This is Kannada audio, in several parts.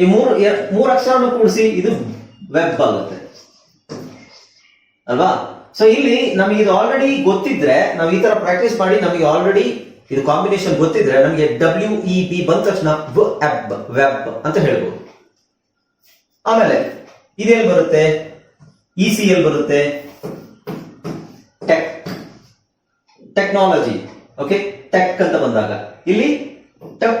ಈ ಮೂರು ಮೂರು ಅಕ್ಷರವನ್ನು ಕೂಡಿಸಿ ಇದು ವೆಬ್ ಆಗುತ್ತೆ ಅಲ್ವಾ? ಸೊ ಇಲ್ಲಿ ನಮಗೆ ಇದು ಆಲ್ರೆಡಿ ಗೊತ್ತಿದ್ರೆ, ನಾವು ಈ ತರ ಪ್ರಾಕ್ಟೀಸ್ ಮಾಡಿ ನಮಗೆ ಆಲ್ರೆಡಿ ಇದು ಕಾಂಬಿನೇಷನ್ ಗೊತ್ತಿದ್ರೆ ನಮಗೆ ಡಬ್ಲ್ಯೂ ಇ ಬಿ ಬಂದ ತಕ್ಷಣ ವೆಬ್ ಅಂತ ಹೇಳ್ಬೋದು. ಆಮೇಲೆ ಇದೆಲ್ಲಿ ಬರುತ್ತೆ? ಇ ಸಿ ಎಲ್ ಬರುತ್ತೆ. ಟೆಕ್ ಟೆಕ್ನಾಲಜಿ ಓಕೆ ಟೆಕ್ ಅಂತ ಬಂದಾಗ. ಇಲ್ಲಿ ಟೆಕ್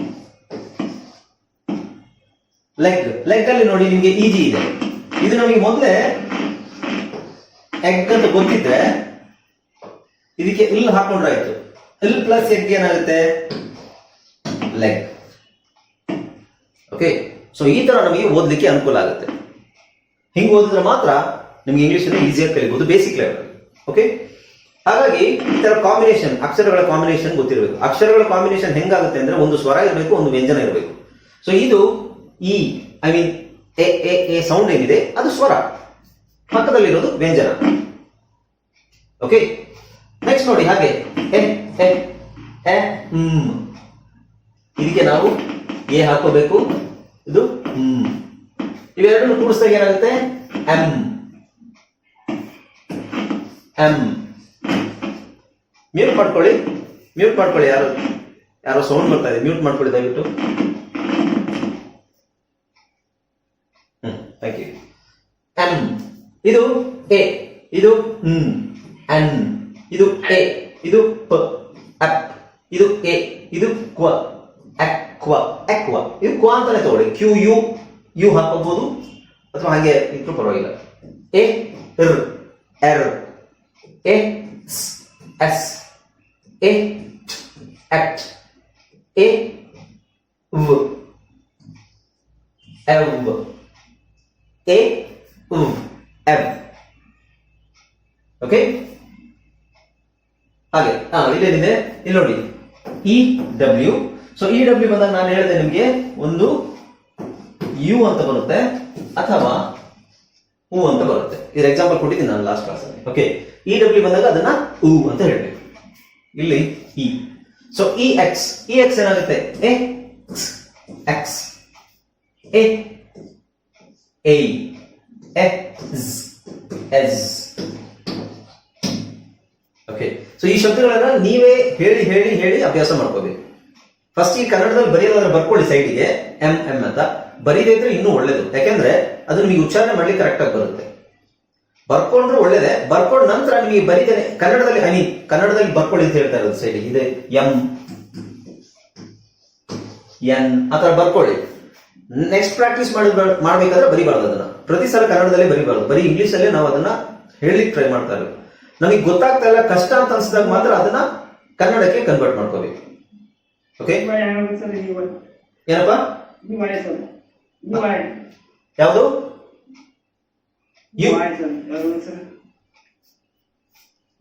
ಲೆಗ್ ಲೆಗ್ ಅಲ್ಲಿ ನೋಡಿ ನಿಮಗೆ ಈಜಿ ಇದೆ. ಇದು ನಮಗೆ ಮೊದಲೇ ಎಗ್ ಅಂತ ಗೊತ್ತಿದ್ರೆ ಇದಕ್ಕೆ ಇಲ್ ಹಾಕೊಂಡ್ರಾಯ್ತು ಇಲ್ ಪ್ಲಸ್ ಎಗ್ ಏನಾಗುತ್ತೆ? ಲೆಗ್ ಓಕೆ ಸೊ ಈ ತರ ನಮಗೆ ಓದಲಿಕ್ಕೆ ಅನುಕೂಲ ಆಗುತ್ತೆ. ಹಿಂಗೆ ಓದಿದ್ರೆ ಮಾತ್ರ ನಿಮ್ಗೆ ಇಂಗ್ಲಿಷ್ ಅಲ್ಲಿ ಈಸಿಯಾಗಿ ಕಲಿಬಹುದು ಬೇಸಿಕ್ ಲೆವೆಲ್ ಓಕೆ ಹಾಗಾಗಿ ಈ ತರ ಕಾಂಬಿನೇಷನ್ ಅಕ್ಷರಗಳ ಕಾಂಬಿನೇಷನ್ ಗೊತ್ತಿರಬೇಕು. ಅಕ್ಷರಗಳ ಕಾಂಬಿನೇಷನ್ ಹೆಂಗಾಗುತ್ತೆ ಅಂದ್ರೆ ಒಂದು ಸ್ವರ ಇರಬೇಕು, ಒಂದು ವ್ಯಂಜನ ಇರಬೇಕು. ಸೊ ಇದು ಈ I mean A A A sound ಏನಿದೆ, ಅದು ಸ್ವರ. ಪಕ್ಕದಲ್ಲಿರೋದು ವ್ಯಂಜನ. ಓಕೆ ನೆಕ್ಸ್ಟ್ ನೋಡಿ ಹಾಗೆ, ಎ ಎ ಹ್ಮ್. ಇದಕ್ಕೆ ನಾವು ಎ ಹಾಕೋಬೇಕು ಇದು ಹ್ಮ್. ಇವೆರಡನ್ನು ಕೂಡಿಸಿದಾಗ ಏನಾಗುತ್ತೆ? ಎಂ. ಎಂ. ಮ್ಯೂಟ್ ಮಾಡ್ಕೊಳ್ಳಿ. ಮ್ಯೂಟ್ ಮಾಡ್ಕೊಳ್ಳಿ ಯಾರು, ಯಾರೋ ಸೌಂಡ್ ಬರ್ತಾ ಇದೆ. ಮ್ಯೂಟ್ ಮಾಡ್ಕೊಳ್ಳಿ ದಯವಿಟ್ಟು. ಯು ಎಂ ಇದು ಎ. ಇದು ಹ್ಮ್ ಎನ್ ಇದು ಎ. ಇದು ಪ. ಅಪ್ ಇದು ಎ. ಇದು ಕ್ವ. ಅಕ್ವ ಅಕ್ವ ಇದು ಕ್ವ ಅಂತಾನೆ ತಗೊಳ್ಳಿ. Q, you. ಯು ಹಾಕೋಬಹುದು ಅಥವಾ ಹಾಗೆ ಇಟ್ರು ಪರವಾಗಿಲ್ಲ. ಎ ಇರ್ ಎರ್. A S. A at. A, ವ್. ಎವ್. ಎ U M. ಓಕೆ ಹಾಗೆ ಹಾ ಇಲ್ಲೇನಿದೆ ಇಲ್ಲಿ ನೋಡಿ. E W so E W ಬಂದಾಗ ನಾನು ಹೇಳಿದೆ ನಿಮಗೆ ಒಂದು ಯು ಅಂತ ಬರುತ್ತೆ, ಅಥವಾ ಹೂ ಅಂತ ಬರುತ್ತೆ. ಇದು ಎಕ್ಸಾಂಪಲ್ ಕೊಟ್ಟಿದ್ದೀನಿ ನಾನು last class okay E W ಬಂದಾಗ ಅದನ್ನ ಹೂ ಅಂತ ಹೇಳಬೇಕು. ಇಲ್ಲಿ E so E X E X ಏನಾಗುತ್ತೆ? ಎಕ್ಸ್ ಎ ಎ ಎಸ್ ಎಸ್ ಓಕೆ ಸೊ ಈ ಶಬ್ದಗಳನ್ನ ನೀವೇ ಹೇಳಿ ಹೇಳಿ ಹೇಳಿ ಅಭ್ಯಾಸ ಮಾಡ್ಕೋಬೇಕು. ಫಸ್ಟ್ ಈ ಕನ್ನಡದಲ್ಲಿ ಬರೆಯೋದಾದ್ರೆ ಬರ್ಕೊಳ್ಳಿ ಸೈಡಿಗೆ. ಎಂ ಎಂ ಅಂತ. ಬರೀದೇ ಇದ್ರೆ ಇನ್ನೂ ಒಳ್ಳೇದು. ಯಾಕೆಂದ್ರೆ ಅದು ನಿಮಗೆ ಉಚ್ಚಾರಣೆ ಮಾಡ್ಲಿಕ್ಕೆ ಕರೆಕ್ಟ್ ಆಗಿ ಬರುತ್ತೆ. ಬರ್ಕೊಂಡ್ರೆ ಒಳ್ಳೇದೇ. ಬರ್ಕೊಂಡ ನಂತರ ನಿಮಗೆ ಬರೀತೇನೆ ಕನ್ನಡದಲ್ಲಿ ಐ ಕನ್ನಡದಲ್ಲಿ ಬರ್ಕೊಳ್ಳಿ ಅಂತ ಹೇಳ್ತಾ ಇರೋದು ಸೈಡಿಗೆ. ಇದೆ ಎಂ ಎನ್ ಆ ಥರ ಬರ್ಕೊಳ್ಳಿ. ನೆಕ್ಸ್ಟ್ ಪ್ರಾಕ್ಟೀಸ್ ಮಾಡಿ ಮಾಡ್ಬೇಕಾದ್ರೆ ಬರಿಬಾರ್ದು ಅದನ್ನ. ಪ್ರತಿ ಸಲ ಕನ್ನಡದಲ್ಲೇ ಬರಿಬಾರ್ದು. ಬರೀ ಇಂಗ್ಲಿಷ್ ಅಲ್ಲೇ ನಾವು ಅದನ್ನ ಹೇಳಲಿಕ್ಕೆ ಟ್ರೈ ಮಾಡ್ತಾ ಇರೋದು. ನಮಗೆ ಗೊತ್ತಾಗ್ತಾ ಇಲ್ಲ ಕಷ್ಟ ಅಂತ ಅನ್ಸಿದಾಗ ಮಾತ್ರ ಅದನ್ನ ಕನ್ನಡಕ್ಕೆ ಕನ್ವರ್ಟ್ ಮಾಡ್ಕೋಬೇಕು. ಓಕೆ ಏನಪ್ಪ? ಯಾವುದು?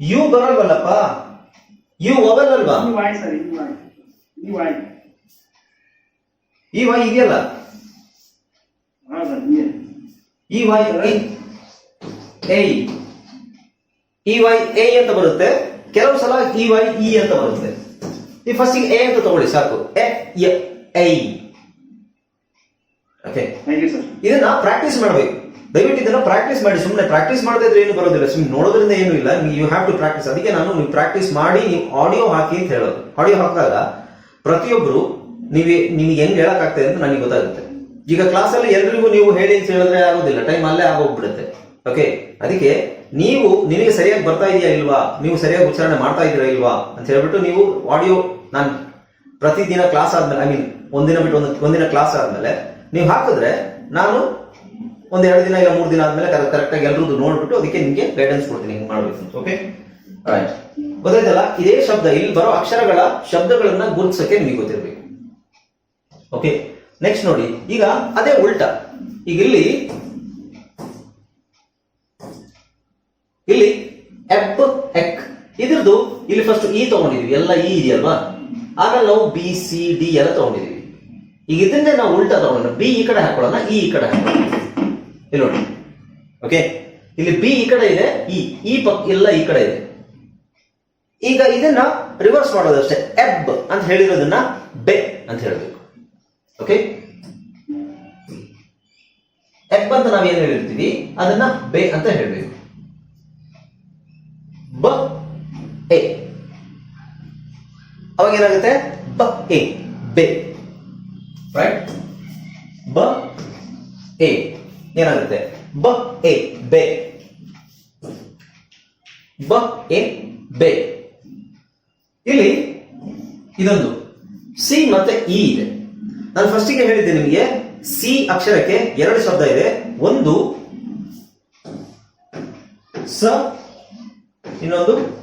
ಯು ಬರಲ್ವಲ್ಲಪ್ಪ? ಯು ಹೋಗಲ್ವಲ್ವಾ ಈ ವೈ ಇದೆಯಲ್ಲ ಈ Y A E Y A ಅಂತ ಬರುತ್ತೆ. ಕೆಲವು ಸಲ ಇ ವೈ ಇ ಅಂತ ಬರುತ್ತೆ. ಈ ಫಸ್ಟ್ ಎ ಅಂತ ತಗೊಳ್ಳಿ ಸಾಕು. ಎ ಐ ಓಕೆ ಇದನ್ನ ಪ್ರಾಕ್ಟೀಸ್ ಮಾಡಬೇಕು. ದಯವಿಟ್ಟು ಇದನ್ನ ಪ್ರಾಕ್ಟೀಸ್ ಮಾಡಿ. ಸುಮ್ಮನೆ ಪ್ರಾಕ್ಟೀಸ್ ಮಾಡದೇ ಇದ್ರೆ ಏನು ಬರೋದಿಲ್ಲ. ಸುಮ್ಮನೆ ನೋಡೋದ್ರಿಂದ ಏನು ಇಲ್ಲ. ಯು ಹ್ಯಾವ್ ಟು ಪ್ರಾಕ್ಟೀಸ್ ಅದಕ್ಕೆ ನಾನು ನೀವು ಪ್ರಾಕ್ಟೀಸ್ ಮಾಡಿ ನೀವು ಆಡಿಯೋ ಹಾಕಿ ಅಂತ ಹೇಳೋದು. ಆಡಿಯೋ ಹಾಕಿದಾಗ ಪ್ರತಿಯೊಬ್ಬರು ನೀವೇ ನಿಮಗೆ ಹೆಂಗ್ ಹೇಳಕ್ ಆಗ್ತದೆ ಅಂತ ನನಗೆ ಗೊತ್ತಾಗುತ್ತೆ. ಈಗ ಕ್ಲಾಸಲ್ಲಿ ಎಲ್ರಿಗೂ ನೀವು ಹೇಳಿ ಅಂತ ಹೇಳಿದ್ರೆ ಆಗೋದಿಲ್ಲ. ಟೈಮ್ ಅಲ್ಲೇ ಆಗೋಗ್ಬಿಡುತ್ತೆ. ಓಕೆ ಅದಕ್ಕೆ ನೀವು ನಿಮಗೆ ಸರಿಯಾಗಿ ಬರ್ತಾ ಇದೆಯಾ ಇಲ್ವಾ? ನೀವು ಸರಿಯಾಗಿ ಉಚ್ಚಾರಣೆ ಮಾಡ್ತಾ ಇದೀರಾ ಇಲ್ವಾ? ಅಂತ ಹೇಳ್ಬಿಟ್ಟು ನೀವು ಆಡಿಯೋ ನಾನು ಪ್ರತಿದಿನ ಕ್ಲಾಸ್ ಆದ್ಮೇಲೆ ಐ ಮೀನ್ ಒಂದಿನ ಬಿಟ್ಟು ಒಂದು, ಒಂದಿನ ಕ್ಲಾಸ್ ಆದ್ಮೇಲೆ ನೀವು ಹಾಕಿದ್ರೆ ನಾನು ಒಂದ್ ಎರಡು ದಿನ ಇಲ್ಲ ಮೂರು ದಿನ ಆದ್ಮೇಲೆ ಕರೆಕ್ಟ್ ಆಗಿ ಎಲ್ರದ್ದು ನೋಡ್ಬಿಟ್ಟು ಅದಕ್ಕೆ ನಿಮಗೆ ಗೈಡೆನ್ಸ್ ಕೊಡ್ತೀನಿ, ಹಿಂಗ್ ಮಾಡ್ಬೇಕು ಓಕೆ ರೈಟ್ ಗೊತ್ತಾಯ್ತಲ್ಲ? ಇದೇ ಶಬ್ದ, ಇಲ್ಲಿ ಬರೋ ಅಕ್ಷರಗಳ ಶಬ್ದಗಳನ್ನ ಗುರುತಿಸಕ್ಕೆ ನಿಮಗೆ ಗೊತ್ತಿರಬೇಕು. ಓಕೆ ನೆಕ್ಸ್ಟ್ ನೋಡಿ, ಈಗ ಅದೇ ಉಲ್ಟಾ. ಈಗ ಇಲ್ಲಿ ಇಲ್ಲಿ ಎಬ್ ಎಕ್. ಇದ್ರದ್ದು ಇಲ್ಲಿ ಫಸ್ಟ್ ಇ ತಗೊಂಡಿದೀವಿ. ಎಲ್ಲ ಇ ಇದೆಯಲ್ವಾ ಆಮೇಲೆ ನಾವು ಬಿ ಸಿ ಡಿ ಎಲ್ಲ ತಗೊಂಡಿದೀವಿ. ಈಗ ಇದನ್ನೇ ನಾವು ಉಲ್ಟಾ ತಗೊಂಡ್ರೆ ಬಿ ಈ ಕಡೆ ಹಾಕೊಳ್ಳೋಣ ಇ ಈ ಕಡೆ ಹಾಕೊಳ್ಳೋಣ. ಇಲ್ಲಿ ನೋಡಿ. ಓಕೆ ಇಲ್ಲಿ ಬಿ ಈ ಕಡೆ ಇದೆ ಇ ಈ ಪಕ್ ಎಲ್ಲ ಈ ಕಡೆ ಇದೆ. ಈಗ ಇದನ್ನ ರಿವರ್ಸ್ ಮಾಡೋದಷ್ಟೇ. ಎಬ್ ಅಂತ ಹೇಳಿರೋದನ್ನ ಬೆ ಅಂತ ಹೇಳಬೇಕು ಓಕೆ ಎಪ್ಪ ಅಂತ ನಾವೇನ್ ಹೇಳಿರ್ತೀವಿ? ಅದನ್ನ ಬೆ ಅಂತ ಹೇಳಬೇಕು. ಬ, ಎ. ಅವಾಗ ಏನಾಗುತ್ತೆ? ಬ, ಎ, ಬೆ. ರೈಟ್ ಬ, ಎ. ಏನಾಗುತ್ತೆ? ಬ, ಎ, ಬೆ. ಬ, ಎ, ಬೆ. ಇಲ್ಲಿ, ಇದೊಂದು. ಸಿ ಮತ್ತೆ ಇ ಇದೆ. ನಾನು ಫಸ್ಟಿಗೆ ಹೇಳಿದ್ದೆ ನಿಮಗೆ ಸಿ ಅಕ್ಷರಕ್ಕೆ ಎರಡು ಶಬ್ದ ಇದೆ. ಒಂದು, ಸ, ಇನ್ನೊಂದು,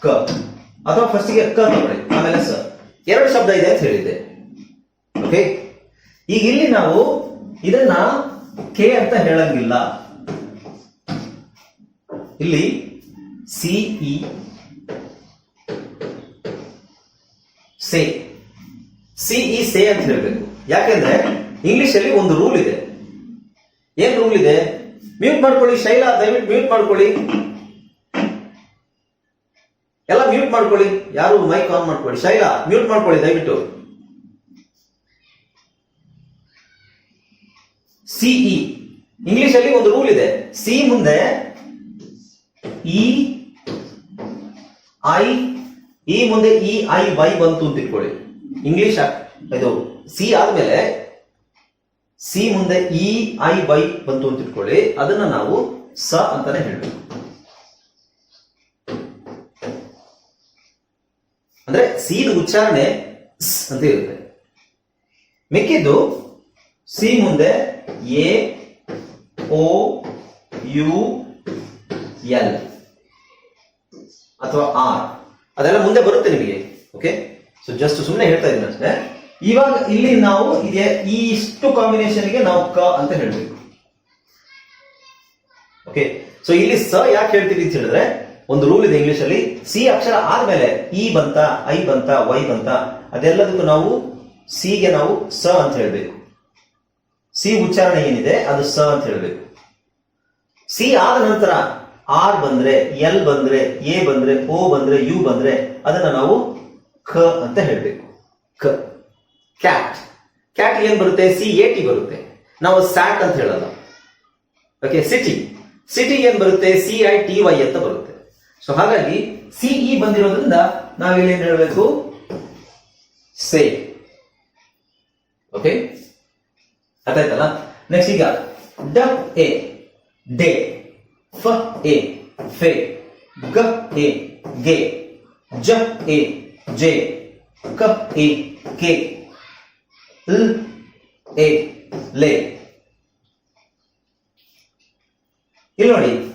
ಕ. ಅಥವಾ ಫಸ್ಟಿಗೆ ಕ ತಗೊಳ್ಳಿ. ಆಮೇಲೆ ಸ. ಎರಡು ಶಬ್ದ ಇದೆ ಅಂತ ಹೇಳಿದ್ದೆ. ಓಕೆ ಈಗ ಇಲ್ಲಿ ನಾವು ಇದನ್ನ ಕೆ ಅಂತ ಹೇಳಂಗಿಲ್ಲ. ಇಲ್ಲಿ ಸಿ ಇ ಸೇ. ಸಿ, ಇ, ಸೇ ಅಂತ ಹೇಳ್ಬೇಕು ಯಾಕೆಂದ್ರೆ ಇಂಗ್ಲಿಷ್ ಅಲ್ಲಿ ಒಂದು ರೂಲ್ ಇದೆ. ಏನ್ ರೂಲ್ ಇದೆ? ಮ್ಯೂಟ್ ಮಾಡ್ಕೊಳ್ಳಿ ಶೈಲಾ, ದಯವಿಟ್ಟು ಮ್ಯೂಟ್ ಮಾಡ್ಕೊಳ್ಳಿ. ಎಲ್ಲ ಮ್ಯೂಟ್ ಮಾಡ್ಕೊಳ್ಳಿ. ಯಾರು ಮೈಕ್ ಆನ್ ಮಾಡ್ಕೊಳ್ಳಿ. ಶೈಲಾ, ಮ್ಯೂಟ್ ಮಾಡ್ಕೊಳ್ಳಿ, ದಯವಿಟ್ಟು. ಸಿಇ ಇಂಗ್ಲಿಷ್ ಅಲ್ಲಿ ಒಂದು ರೂಲ್ ಇದೆ. ಸಿ ಮುಂದೆ ಇ, ಐ, ಈ ಮುಂದೆ ಇ, ಐ, ವೈ ಬಂತು ಅಂತ ಇಟ್ಕೊಳ್ಳಿ. ಇಂಗ್ಲಿಷ್ ಇದು ಸಿ ಆದ್ಮೇಲೆ ಸಿ ಮುಂದೆ ಇ ಐ ವೈ ಬಂತು ಅಂತ ಇಟ್ಕೊಳ್ಳಿ. ಅದನ್ನ ನಾವು ಸ ಅಂತಾನೆ ಹೇಳ್ಬೇಕು. ಅಂದ್ರೆ ಸಿನ ಉಚ್ಚಾರಣೆ ಅಂತ ಇರುತ್ತೆ. ಮಿಕ್ಕಿದ್ದು ಸಿ ಮುಂದೆ ಎ, ಓ, ಯು, ಎಲ್ ಅಥವಾ ಆರ್. ಅದೆಲ್ಲ ಮುಂದೆ ಬರುತ್ತೆ ನಿಮಗೆ ಓಕೆ ಸೊ ಜಸ್ಟ್ ಸುಮ್ಮನೆ ಹೇಳ್ತಾ ಇದ್ದೀನಿ ಅಷ್ಟೇ. ಇವಾಗ ಇಲ್ಲಿ ನಾವು ಇದೆ ಈ ಇಷ್ಟು ಕಾಂಬಿನೇಷನ್ಗೆ ನಾವು ಕ ಅಂತ ಹೇಳ್ಬೇಕು. ಓಕೆ ಸೊ ಇಲ್ಲಿ ಸ ಯಾಕೆ ಹೇಳ್ತೀವಿ ಅಂತ ಹೇಳಿದ್ರೆ, ಒಂದು ರೂಲ್ ಇದೆ ಇಂಗ್ಲಿಷ್ ಅಲ್ಲಿ. ಸಿ ಅಕ್ಷರ ಆದ್ಮೇಲೆ ಇ ಬಂತ, ಐ ಬಂತ, ವೈ ಬಂತ, ಅದೆಲ್ಲದಕ್ಕೂ ನಾವು ಸಿಗೆ ನಾವು ಸ ಅಂತ ಹೇಳ್ಬೇಕು. ಸಿ ಉಚ್ಚಾರಣೆ ಏನಿದೆ, ಅದು ಸ ಅಂತ ಹೇಳ್ಬೇಕು. ಸಿ ಆದ ನಂತರ ಆರ್ ಬಂದ್ರೆ, ಎಲ್ ಬಂದ್ರೆ, ಎ ಬಂದ್ರೆ, ಓ ಬಂದ್ರೆ, ಯು ಬಂದ್ರೆ, ಅದನ್ನ ನಾವು ಖ ಅಂತ ಹೇಳಬೇಕು. ಖ ಕ್ಯಾಟ್ ಕ್ಯಾಟ್ ಏನ್ ಬರುತ್ತೆ? ಸಿ ಎ ಟಿ ಬರುತ್ತೆ. ನಾವು ಸ್ಯಾಟ್ ಅಂತ ಹೇಳಲ್ಲ. ಓಕೆ ಸಿಟಿ ಸಿಟಿ ಏನ್ ಬರುತ್ತೆ? ಸಿ ಐ ಟಿ ವೈ ಅಂತ ಬರುತ್ತೆ. ಸೊ ಹಾಗಾಗಿ ಸಿಇ ಬಂದಿರೋದ್ರಿಂದ ನಾವಿಲ್ಲಿ ಏನ್ ಹೇಳಬೇಕು? ಸೇ. ಓಕೆ ಅರ್ಥ ಆಯ್ತಲ್ಲ ನೆಕ್ಸ್ಟ್ ಈಗ ಡ ಎ ಡೆ ಫ ಎ ಫೆ ಗ ಎ ಗೆ. ಜ ಎ ಜೆ ಕ ಎ, ಕೆ, ಲ್, ಎ, ಲೆ. ಇಲ್ಲಿ ನೋಡಿ,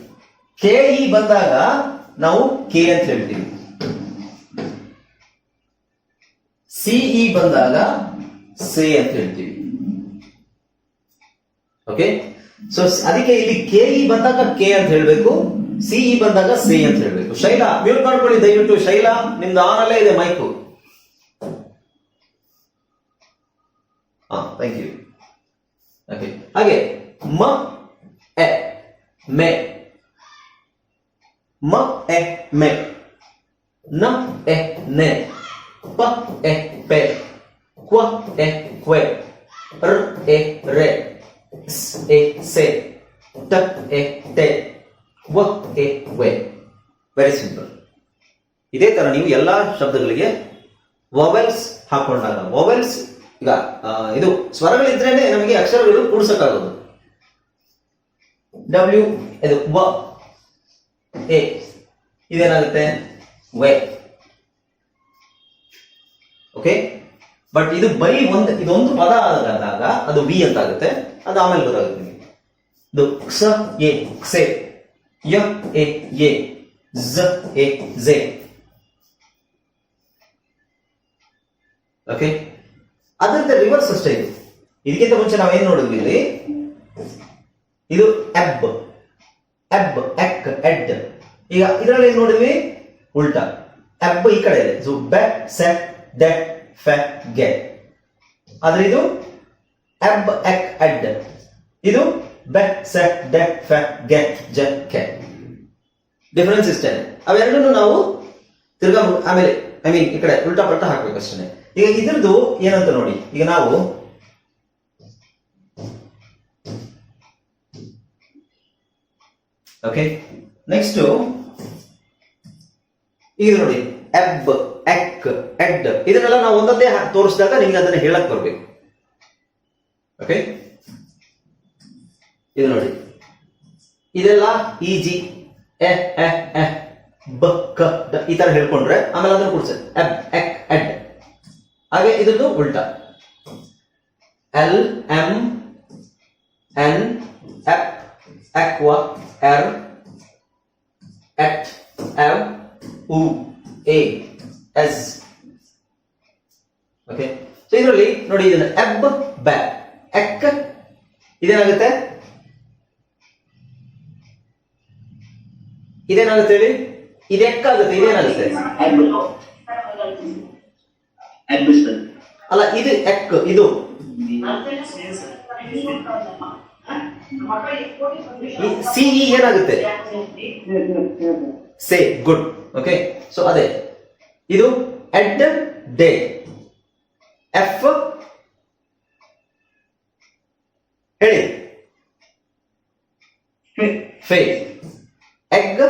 ಕೆ, ಇ ಬಂದಾಗ ನಾವು ಕೆ ಅಂತ ಹೇಳ್ತೀವಿ. ಸಿಇ ಬಂದಾಗ ಸೆ ಅಂತ ಹೇಳ್ತೀವಿ. ಓಕೆ? ಸೊ ಅದಕ್ಕೆ ಇಲ್ಲಿ ಕೆಇ ಬಂದಾಗ ಕೆ ಅಂತ ಹೇಳ್ಬೇಕು ಸಿಇ ಬಂದಾಗ ಸೆ ಅಂತ ಹೇಳ್ಬೇಕು. ಶೈಲಾ ಮ್ಯೂಟ್ ಮಾಡ್ಕೊಳ್ಳಿ ದಯವಿಟ್ಟು. ಶೈಲಾ, ನಿಮ್ದು ಆನಲ್ಲೇ ಇದೆ ಮೈಕು. ಥ್ಯಾಂಕ್ ಯು ಓಕೆ ಹಾಗೆ, ಮ, ಎ, ಮೆ. ಮ, ಎ, ಮೆ. ನ, ಎ, ನೆ. ಪ, ಎ, ಪೆ. ಕ್ವ, ಎ, ಕ್ವೆ. ರ್, ಎ, ರೆ. ಸ್, ಎ, ಸೆ. ಟ, ಎ ಟೆ ವ, ಎ, ವೆ. ವೆರಿ ಸಿಂಪಲ್ ಇದೇ ತರ ನೀವು ಎಲ್ಲಾ ಶಬ್ದಗಳಿಗೆ ವೊವೆಲ್ಸ್ ಹಾಕೊಂಡಾಗ ವೊವೆಲ್ಸ್ ಈಗ ಇದು ಸ್ವರಗಳಿದ್ರೇನೆ ನಮಗೆ ಅಕ್ಷರಗಳು ಕೂಡಿಸಕ್ಕಾಗೋದು. ಡಬ್ಲ್ಯೂ ಇದು ವ, ಎ, ಇದೇನಾಗುತ್ತೆ? ವೆ. ಓಕೆ ಬಟ್ ಇದು ಬರೀ ಒಂದು, ಇದೊಂದು ಪದ ಆದಾಗ ಅದು ವಿ ಅಂತ ಆಗುತ್ತೆ ಅದು ಆಮೇಲೆ ಗೊತ್ತಾಗುತ್ತೆ ನಿಮಗೆ. ಇದು ಕ್ಷ ಎ ಕ್ಸೆ ಯ, ಎ ಎ. ಝ ಎ Z. ಓಕೆ ಅದರಿಂದ ರಿವರ್ಸ್ ಅಷ್ಟೇ ಇದು. ಇದಕ್ಕಿಂತ ಮುಂಚೆ ನಾವೇನ್ ನೋಡಿದ್ವಿ ಇಲ್ಲಿ? ಇದು ಎಬ್ ಎಬ್ ಎಕ್ ಎಡ್ ಈಗ ಇದರಲ್ಲಿ ನೋಡಿದ್ವಿ? ಉಲ್ಟಾ. ಎಬ್ ಈ ಕಡೆ ಇದೆ. ಸೊ ಬೆ ಸೆ ಡೆಟ್ ಫೆ ಗೆ ಆದ್ರೆ ಇದು ಎಬ್ ಎಕ್ ಎಡ್ ಇದು ಬೆ ಸೆ ಡೆ ಫೆ ಗೆ ಜೆ ಕೆ ಡಿಫರೆನ್ಸ್ ಇಷ್ಟೇ ಅವೆರಡನ್ನು ನಾವು ತಿರ್ಗಾ ಆಮೇಲೆ ಐ ಮೀನ್ ಈ ಕಡೆ ಉಲ್ಟಾ ಪಲ್ಟಾ ಹಾಕ್ಬೇಕು ಅಷ್ಟೇ. ಈಗ ಇದ್ರದ್ದು ಏನಂತ ನೋಡಿ. ಈಗ ನಾವು ಓಕೆ ನೆಕ್ಸ್ಟ್ ಈಗ ನೋಡಿ. ಎಬ್ ಎಕ್ ಎಡ್ ಇದನ್ನೆಲ್ಲ ನಾವು ಒಂದೊಂದೇ ತೋರಿಸಿದಾಗ ನಿಮ್ಗೆ ಅದನ್ನ ಹೇಳಕ್ ಬರ್ಬೇಕು. ಓಕೆ ಇದು ನೋಡಿ. ಇದೆಲ್ಲ ಇಜಿ ಎ ಎ ಎ, ಬ, ಕ ಈ ತರ ಹೇಳ್ಕೊಂಡ್ರೆ ಆಮೇಲೆ ಅದನ್ನು ಕೂಡ್ಸೆ. ಎಬ್, ಎಕ್, ಎಡ್. ಹಾಗೆ ಇದನ್ನು ಉಲ್ಟಾ. ಎಲ್, ಎಂ, ಎನ್, ಎಪ್, ಎಕ್ವ, ಎರ್ ಎಟ್ ಎಂ ಉ, ಎ, ಎಸ್. ಓಕೆ? ಸೊ ಇದರಲ್ಲಿ ನೋಡಿ ಇದನ್ನ ಎಬ್, ಬ್ಯಾ. ಎಕ್, ಇದೇನಾಗುತ್ತೆ? ಇದೇನಾಗುತ್ತೆ ಹೇಳಿ ಇದು ಎಕ್ಕಾಗುತ್ತೆ ಇದೇನಾಗುತ್ತೆ. ಅಲ್ಲ ಇದು ಎಕ್ ಇದು. ಸಿಇ ಏನಾಗುತ್ತೆ? ಸೇ ಗುಡ್ ಓಕೆ? ಸೊ ಅದೇ. ಇದು ಎಡ್ ಡೇ. ಎಫ್ ಹೇಳಿ. ಫೇ. ಎಗ್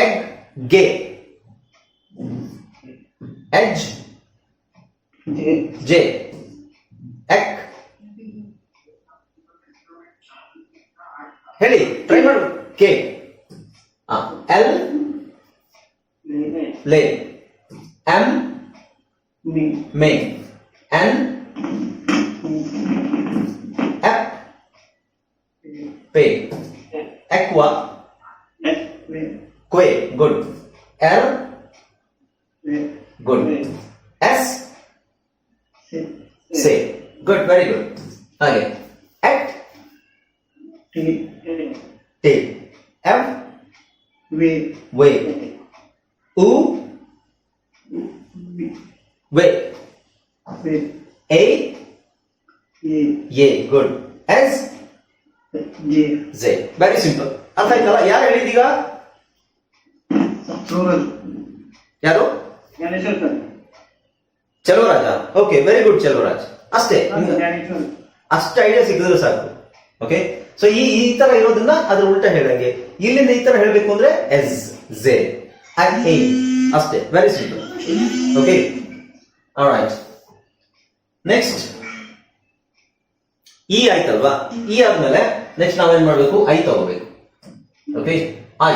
ಎಗ್ಗೆ ಎಜ್ ಜೆ ಎಕ್ ಹೇಳಿ ಟ್ರೈ ಮಾಡು ಕೆ ಎಲ್ ಲೇ M May N aqua good r good s say good very good. Okay. At t t. F way way. U way. A yeah good. S Z. Very simple. ಅರ್ಥ ಆಯ್ತಲ್ಲ ಯಾರು? ಹೇಳಿದೀಗ ಯಾರು Chaloraja okay very good Chaloraj ಅಷ್ಟೇ. ಅಷ್ಟು ಐಡಿಯಾ ಸಿಕ್ಕಿದ್ರೆ ಸಾಕು. ಓಕೆ ಸೊ ಈ ಈ ತರ ಇರೋದನ್ನ ಅದ್ರ ಉಲ್ಟಾ ಹೇಳಂಗೆ ಇಲ್ಲಿಂದ ಈ ತರ ಹೇಳಬೇಕು ಅಂದ್ರೆ ಎಸ್ ಜೆ ಐ ಅಷ್ಟೇ. Very simple okay next E ಆಯ್ತಲ್ವಾ? ಇ ಆದ್ಮೇಲೆ ನೆಕ್ಸ್ಟ್ ನಾವೇನ್ ಮಾಡ್ಬೇಕು? ಐ ತಗೋಬೇಕು. ಓಕೆ ಐ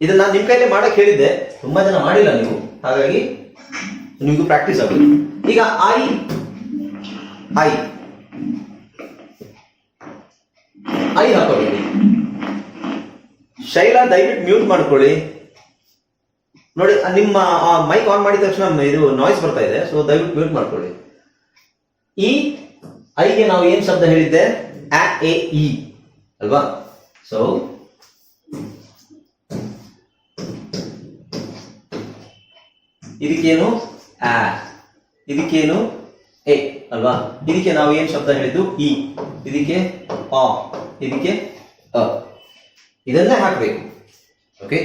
ಇದನ್ನ ನಿಮ್ ಕೈಲಿ ಮಾಡಕ್ ಹೇಳಿದ್ದೆ. ತುಂಬಾ ಜನ ಮಾಡಿಲ್ಲ ನೀವು. ಹಾಗಾಗಿ ನಿಮಗೂ ಪ್ರಾಕ್ಟೀಸ್ ಆಗುತ್ತೆ ಈಗ ಐ ಐ ಐ ಹಾಕೋಬೇಕು ಶೈಲಾ, ದಯವಿಟ್ಟು ಮ್ಯೂಟ್ ಮಾಡ್ಕೊಳ್ಳಿ. ನೋಡಿ ನಿಮ್ಮ ಮೈಕ್ ಆನ್ ಮಾಡಿದ ತಕ್ಷಣ ಇದು ನಾಯ್ಸ್ ಬರ್ತಾ ಇದೆ ಸೊ ದಯವಿಟ್ಟು ಮ್ಯೂಟ್ ಮಾಡ್ಕೊಳ್ಳಿ. ಈ ಐಗೆ ನಾವು ಏನ್ ಶಬ್ದ ಹೇಳಿದ್ದೆ? ಎ ಇ ಅಲ್ವಾ? ಸೊ ಇದಕ್ಕೇನು ಆ, ಇದಕ್ಕೇನು ಎ, ಅಲ್ವಾ? ಇದಕ್ಕೆ ನಾವು ಏನು ಶಬ್ದ ಹೇಳಿದ್ದು? ಇ ಇದಕ್ಕೆ ಆ, ಇದಕ್ಕೆ ಅ. ಇದನ್ನೇ ಹಾಕ್ಬೇಕು. ಓಕೆ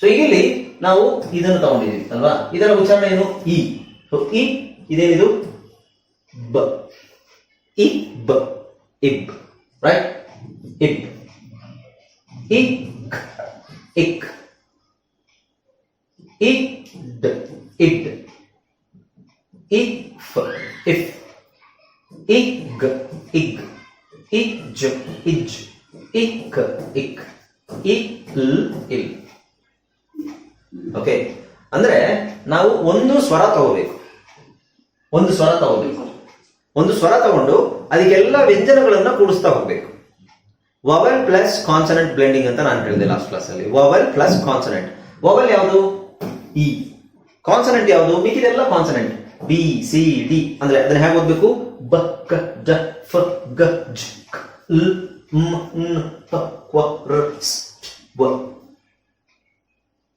ಸೊ ಇಲ್ಲಿ ನಾವು ಇದನ್ನು ತಗೊಂಡಿದ್ದೀವಿ, ಅಲ್ವಾ? ಇದರ ಉಚ್ಚಾರಣೆ ಏನು? ಇ ಸೊ ಇ ಇದೇನಿದು? ಬ. ಇ ಬ. ಇಬ್. ರೈಟ್ ಇಬ್. ಇಕ್ ಇಕ್ ಇಡ್ ಇಡ್ ಇಫ್ ಇಫ್ ಇಗ್ ಇಗ್ ಇಜ್ ಇಜ್ ಇಕ್ ಇಕ್ ಇಲ್ ಇಲ್ ಓಕೆ ಅಂದ್ರೆ ನಾವು ಒಂದು ಸ್ವರ ತಗೋಬೇಕು. ಒಂದು ಸ್ವರ ತಗೋಬೇಕು. ಒಂದು ಸ್ವರ ತಗೊಂಡು ಅದಕ್ಕೆಲ್ಲ ವ್ಯಂಜನಗಳನ್ನ ಕೂಡಿಸ್ತಾ ಹೋಗ್ಬೇಕು. ವವೆಲ್ ಪ್ಲಸ್ ಕಾನ್ಸನೆಂಟ್ ಬ್ಲೆಂಡಿಂಗ್ ಅಂತ ನಾನು ಹೇಳಿದೆ ಲಾಸ್ಟ್ ಕ್ಲಾಸ್ ಅಲ್ಲಿ. ವವೆಲ್ ಪ್ಲಸ್ ಕಾನ್ಸನೆಂಟ್ ವವೆಲ್ ಯಾವುದು? ಇ ಕಾನ್ಸನೆಂಟ್ ಯಾವುದು? ಮಿಕ್ಕಿದೆಲ್ಲ ಕಾನ್ಸನೆಂಟ್ ಬಿ ಸಿ ಡಿ ಅಂದ್ರೆ ಅದನ್ನ ಹೇಗೆ ಓದ್ಬೇಕು? ಬ, ಕ, ಜ, ಫ, ಗ, ಜ, ಕ, ಲ್, ಮ, ನ್, ಪ ಕ್ವ ರ, ಸ್ ವ.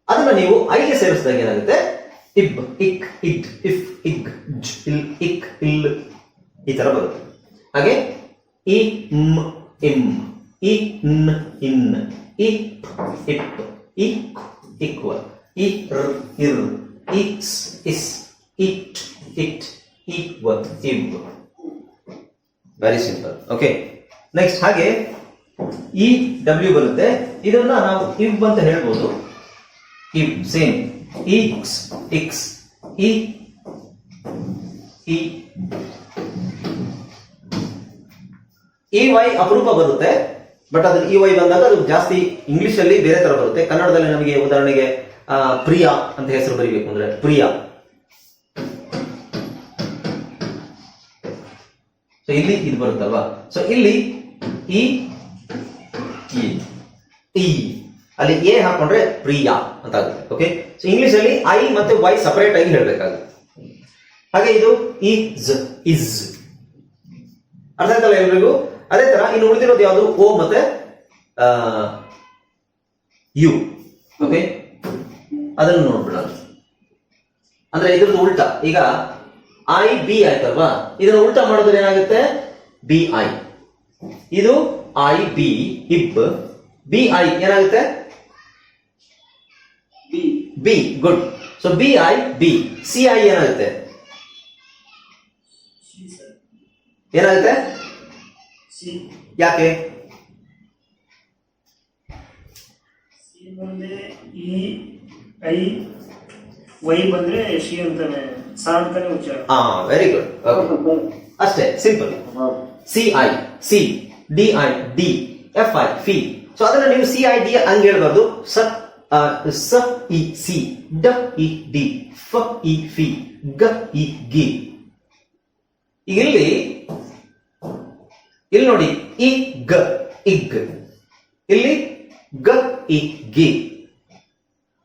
ಅದನ್ನ ನೀವು ಐಗೆ ಸೇರಿಸಿದಾಗ ಏನಾಗುತ್ತೆ? ಇಬ್, ಇಕ್ ಇಟ್ ಇಫ್, ಇಗ್, ಜ್, ಇಲ್, ಇಕ್, ಇಲ್. ಈ ತರ ಬರುತ್ತೆ. ಹಾಗೆ ಇ ಮ್ ಇಮ್. ಇ ನ್ ಇನ್ ಇ ಇಪ್ ಇ ಇಕ್ವ ಇ ರ್ ಇರ್ ಇಸ್ ಇಸ್ ಇಟ್ ಇಟ್ ಇವ್ ಇವ್ ವೆರಿ ಸಿಂಪಲ್ ಓಕೆ ನೆಕ್ಸ್ಟ್ ಹಾಗೆ ಇ ಡಬ್ಲ್ಯೂ ಬರುತ್ತೆ. ಇದನ್ನ ನಾವು ಇವ್ ಅಂತ ಹೇಳ್ಬೋದು. ಇವ್ ಸೇಮ್ ಇಕ್ಸ್ ಇಕ್ಸ್ ಇ ಇ ಇ ವೈ ಅಪರೂಪ ಬರುತ್ತೆ. ಬಟ್ ಅದು ಇ ವೈ ಬಂದಾಗ ಅದು ಜಾಸ್ತಿ ಇಂಗ್ಲಿಷ್ ಅಲ್ಲಿ ಬೇರೆ ತರ ಬರುತ್ತೆ. ಕನ್ನಡದಲ್ಲಿ ನಮಗೆ ಉದಾಹರಣೆಗೆ ಪ್ರಿಯಾ ಅಂತ ಹೆಸರು ಬರೀಬೇಕು ಅಂದ್ರೆ ಪ್ರಿಯಾ. ಸೊ ಇಲ್ಲಿ ಇದು ಬರುತ್ತಲ್ವಾ? ಸೊ ಇಲ್ಲಿ ಇ ಇ ಅಲ್ಲಿ ಎ ಹಾಕೊಂಡ್ರೆ ಪ್ರಿಯಾ ಅಂತ ಆಗುತ್ತೆ. ಓಕೆ ಸೊ ಇಂಗ್ಲಿಷ್ ಅಲ್ಲಿ ಐ ಮತ್ತೆ ವೈ ಸಪರೇಟ್ ಆಗಿ ಹೇಳ್ಬೇಕಾಗುತ್ತೆ. ಹಾಗೆ ಇದು ಇಸ್ ಇಸ್ ಅರ್ಥ ಆಯ್ತಲ್ಲ ಎಲ್ರಿಗೂ? ಅದೇ ತರ ಇನ್ನು ಉಳಿದಿರೋದು ಯಾವುದು? ಓ ಮತ್ತೆ ಯು. ಓಕೆ ಅದನ್ನು ನೋಡ್ಬಿಡೋಣ. ಅಂದ್ರೆ ಇದ್ರದ್ದು ಉಲ್ಟಾ. ಈಗ ಐ ಬಿ ಆಯ್ತಲ್ವಾ? ಇದನ್ನ ಉಲ್ಟಾ ಮಾಡಿದ್ರೆ ಏನಾಗುತ್ತೆ? ಬಿ ಐ ಇದು ಐ ಬಿ ಇಬ್ ಬಿ ಐ ಏನಾಗುತ್ತೆ. B good so B I B C I ಏನಾಗುತ್ತೆ. ಏನಾಗುತ್ತೆ. ಯಾಕೆ ಸಿ ಬಂದ್ರೆ ಇ ಐ ವೈ ಬಂದ್ರೆ ಶಿ ಅಂತಾನೆ ಸಾ ಅಂತಾನೆ ಉಚ್ಚಾರ ಹಾ ವೆರಿ ಗುಡ್ ಅಷ್ಟೇ simple C I C D I D F I phi so ಅದನ್ನ ನೀವು ಸಿ ಐ ಡಿ ಹಂಗೆ ಹೇಳ್ಬಾರ್ದು. ಸ ಸ ಇ ಸಿ. ಡ ಇ ಡಿ. ಫ ಇ ಫಿ. ಗ ಇ ಗಿ. ಈಗ ಇಲ್ಲಿ ಇಲ್ಲಿ ನೋಡಿ ಇ ಗ ಇಗ್ ಇಲ್ಲಿ ಗ ಇ ಗಿ.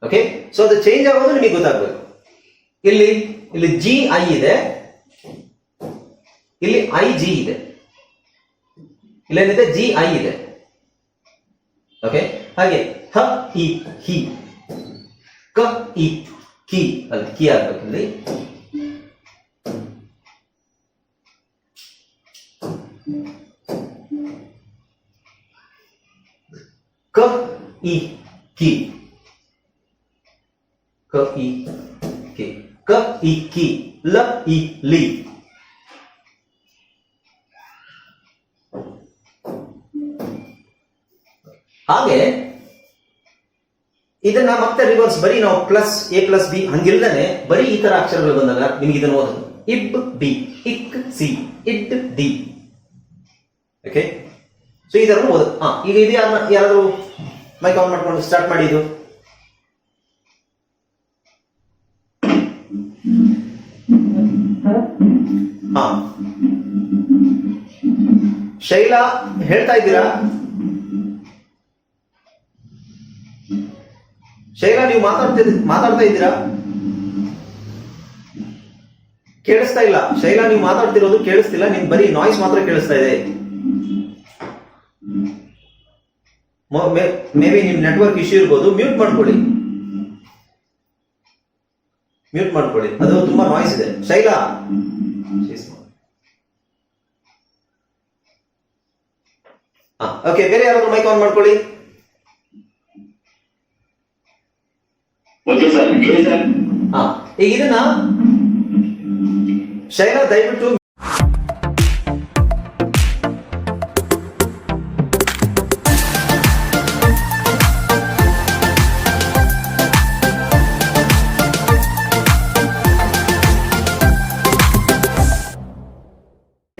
ಓಕೆ ಸೊ ಅದು ಚೇಂಜ್ ಆಗೋದು ನಿಮಗೆ ಗೊತ್ತಾಗ್ಬೇಕು. ಇಲ್ಲಿ ಇಲ್ಲಿ ಜಿ ಐ ಇದೆ. ಇಲ್ಲಿ ಐ ಜಿ ಇದೆ. ಇಲ್ಲೇನಿದೆ? ಜಿ ಐ ಇದೆ. ಓಕೆ ಹಾಗೆ, ಹ ಇ ಹಿ. ಕ ಇ ಕಿ. ಅಲ್ಲಿ ಕಿ ಆಗ್ಬೇಕು ಇಲ್ಲಿ. ಕಿ ಕ ಇ ಕಿ ಇ ಕಿ ಲ ಇ ಲಿ ಹಾಗೆ, ಇದನ್ನ ಮತ್ತೆ ರಿವರ್ಸ್ ಬರೀ ನಾವು ಪ್ಲಸ್ ಎ ಪ್ಲಸ್ ಬಿ ಹಂಗಿಲ್ದೇನೆ ಬರೀ ಈ ತರ ಅಕ್ಷರಗಳು ಬಂದಾಗ ನಿಮ್ಗೆ ಇದನ್ನು ಓದೋದು. ಇಬ್, ಬಿ, ಇಕ್, ಸಿ ಇಟ್ ಡಿ. ಓಕೆ ಸೊ ತರ ಓದೋದು ಹಾ ಈಗ ಇದು ಯಾರನ್ನ ಯಾರಾದ್ರೂ ಮೈಕ್ ಆನ್ ಮಾಡ್ಕೊಂಡು ಸ್ಟಾರ್ಟ್ ಮಾಡಿ ಇದು. ಹಾ. ಶೈಲಾ, ಹೇಳ್ತಾ ಇದ್ದೀರಾ? ಶೈಲಾ, ನೀವು ಮಾತಾಡ್ತಿದ್, ಮಾತಾಡ್ತಾ ಇದ್ದೀರಾ? ಕೇಳಿಸ್ತಾ ಇಲ್ಲ. ಶೈಲಾ, ನೀವು ಮಾತಾಡ್ತಿರೋದು ಕೇಳಿಸ್ತಿಲ್ಲ. ನಿಮ್ ಬರೀ ನಾಯ್ಸ್ ಮಾತ್ರ ಕೇಳಿಸ್ತಾ ಇದೆ. ಮೇ ಬಿ ನಿಮ್ ನೆಟ್ವರ್ಕ್ ಇಶ್ಯೂ ಇರ್ಬೋದು ಮ್ಯೂಟ್ ಮಾಡ್ಕೊಳ್ಳಿ. ಮ್ಯೂಟ್ ಮಾಡ್ಕೊಳ್ಳಿ. ಅದು ತುಂಬಾ ನಾಯ್ಸ್ ಇದೆ. ಶೈಲಾ. ಓಕೆ ಬೇರೆ ಯಾರಾದ್ರೂ ಮೈಕ್ ಆನ್ ಮಾಡ್ಕೊಳ್ಳಿ. ಈಗ ಇದನ್ನ ಶೈಲಾ ದಯವಿಟ್ಟು